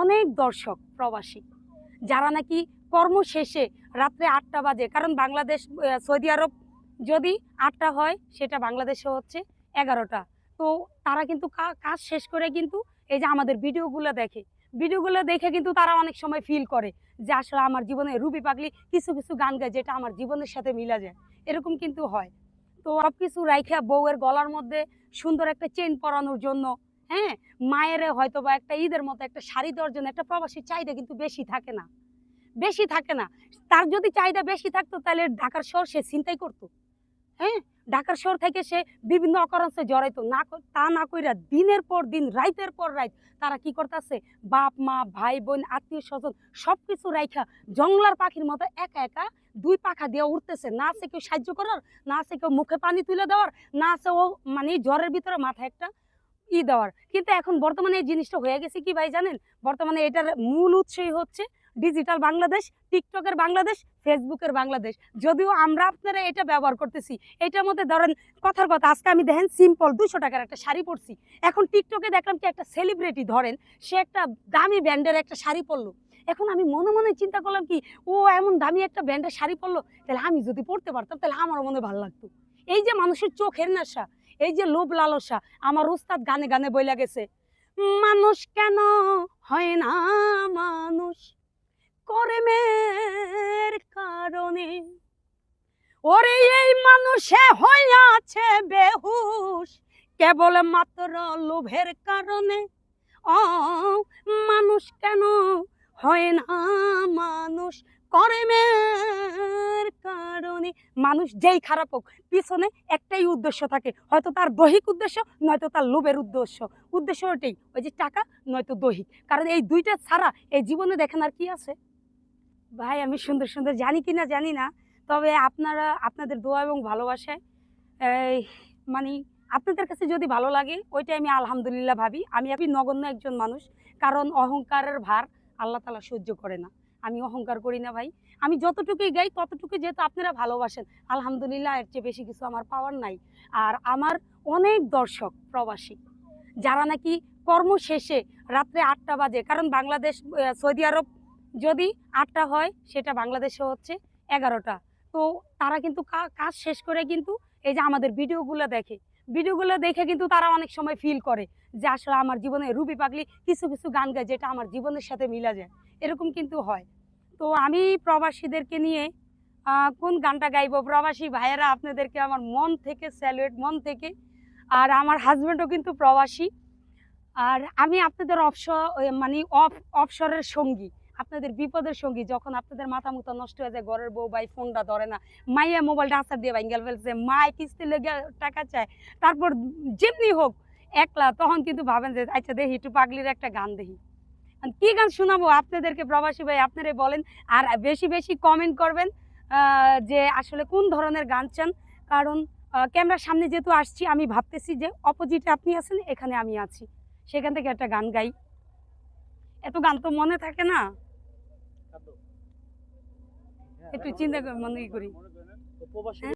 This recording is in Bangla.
অনেক দর্শক প্রবাসী, যারা নাকি কর্ম শেষে রাত্রে আটটা বাজে, কারণ বাংলাদেশ সৌদি আরব যদি আটটা হয়, সেটা বাংলাদেশে হচ্ছে এগারোটা। তো তারা কিন্তু কাজ শেষ করে কিন্তু এই যে আমাদের ভিডিওগুলো দেখে ভিডিওগুলো দেখে কিন্তু তারা অনেক সময় ফিল করে যে আসলে আমার জীবনে রুবি পাগলি কিছু কিছু গান গায় যেটা আমার জীবনের সাথে মিলা যায়, এরকম কিন্তু হয়। তো সব কিছু রাইখা বউয়ের গলার মধ্যে সুন্দর একটা চেন পরানোর জন্য হ্যাঁ? মায়ের হয়তো বা একটা ঈদের মতো একটা শাড়ি দেওয়ার জন্য একটা প্রবাসীর চাহিদা কিন্তু বেশি থাকে না। বেশি থাকে না। তার যদি চাহিদা বেশি থাকতো তাহলে ঢাকার শহর সে চিন্তাই করতো। হ্যাঁ? ঢাকার শহর থেকে সে বিভিন্ন অকারণে জড়াইতো। না তা না কইরা দিনের পর দিন, রাইতের পর রাইত তারা কি করতেছে? বাপ, মা, ভাই, বোন, আত্মীয় স্বজন সব কিছু রাইখা জংলার পাখির মতো একা একা দুই পাখা দিয়ে উঠতেছে না আছে কেউ সাহায্য করার, না আছে কেউ মুখে পানি তুলে দেওয়ার, না আছে ও মানে জ্বরের ভিতরে মাথায় একটা ই দেওয়ার। কিন্তু এখন বর্তমানে এই জিনিসটা হয়ে গেছে কি ভাই জানেন? বর্তমানে এটার মূল উৎসই হচ্ছে ডিজিটাল বাংলাদেশ টিকটকের বাংলাদেশ ফেসবুকের বাংলাদেশ। যদিও আমরা আপনারা এটা ব্যবহার করতেছি। এটার মধ্যে ধরেন কথার কথা, আজকে আমি দেখেন সিম্পল দুশো টাকার একটা শাড়ি পরছি। এখন টিকটকে দেখলাম কি একটা সেলিব্রিটি ধরেন, সে একটা দামি ব্র্যান্ডের একটা শাড়ি পরলো। এখন আমি মনে মনে চিন্তা করলাম কি, ও এমন দামি একটা ব্র্যান্ডের শাড়ি পরলো, তাহলে আমি যদি পরতে পারতাম, তাহলে আমারও মনে ভালো লাগতো। এই যে মানুষের চোখের নেশা এই যে লোভ লালসা, আমার উস্তাদ গানে গানে বইলা গেছে, মানুষ কেন হয় না মানুষ? কর্মের কারণে। ওরে, এই মানুষে হইয়াছে বেহুশ কেবল মাত্র লোভের কারণে। ও, মানুষ কেন হয় না মানুষ? কর্মের কারণে মানুষ যেই খারাপ হোক, পিছনে একটাই উদ্দেশ্য থাকে। হয়তো তার দৈহিক উদ্দেশ্য, নয়তো তার লোভের উদ্দেশ্য। উদ্দেশ্য ওটাই, ওই যে টাকা, নয়তো দৈহিক। কারণ এই দুইটা ছাড়া এই জীবনে দেখেন আর কি আছে। ভাই, আমি সুন্দর সুন্দর জানি কি না জানি না, তবে আপনারা, আপনাদের দোয়া এবং ভালোবাসায় মানে আপনাদের কাছে যদি ভালো লাগে ওইটাই আমি আলহামদুলিল্লাহ ভাবি। আমি আপনি নগণ্য একজন মানুষ, কারণ অহংকারের ভার আল্লাহ তালা সহ্য করে না। আমি অহংকার করি না ভাই। আমি যতটুকুই গাই ততটুকু যেহেতু আপনারা ভালোবাসেন, আলহামদুলিল্লাহ এর চেয়ে বেশি কিছু আমার পাওয়ার নাই। আর আমার অনেক দর্শক প্রবাসী, যারা নাকি কর্ম শেষে রাত্রে আটটা বাজে, কারণ বাংলাদেশ সৌদি আরব যদি আটটা হয়, সেটা বাংলাদেশে হচ্ছে এগারোটা। তো তারা কিন্তু কাজ শেষ করে কিন্তু এই যে আমাদের ভিডিওগুলো দেখে ভিডিওগুলো দেখে কিন্তু তারা অনেক সময় ফিল করে যে আসলে আমার জীবনে রুবি পাগলি কিছু কিছু গান গায় যেটা আমার জীবনের সাথে মিলা যায়। এরকম কিন্তু হয়। তো আমি প্রবাসীদেরকে নিয়ে কোন গানটা গাইব? প্রবাসী ভাইয়েরা আপনাদেরকে আমার মন থেকে স্যালুয়েট মন থেকে। আর আমার হাজব্যান্ডও কিন্তু প্রবাসী। আর আমি আপনাদের অবসর মানে অফ অবসরের সঙ্গী। আপনাদের বিপদের সঙ্গী, যখন আপনাদের মাথা মুথা নষ্ট হয়ে যায়, ঘরের বউ ভাই ফোনটা ধরে না, মাইয়া মোবাইলটা আসার দিয়ে ভাঙ্গেল ফেলছে, মায় কিস্তি লেগে টাকা চায়, তারপর যেমনি হোক, একলা, তখন কিন্তু ভাবেন যে আচ্ছা দেখি, একটু পাগলির একটা গান দেখি। কি গান শোনাবো আপনাদেরকে প্রবাসী ভাই, আপনারাই বলেন, আর বেশি বেশি কমেন্ট করবেন যে আসলে কোন ধরনের গান চান, কারণ ক্যামেরার সামনে যেহেতু আসছি, আমি ভাবতেছি যে অপোজিটে আপনি আছেন, এখানে আমি আছি। সেখান থেকে একটা গান গাই। এত গান তো মনে থাকে না। একটু চিন্তা মানে মনে করি প্রবাসী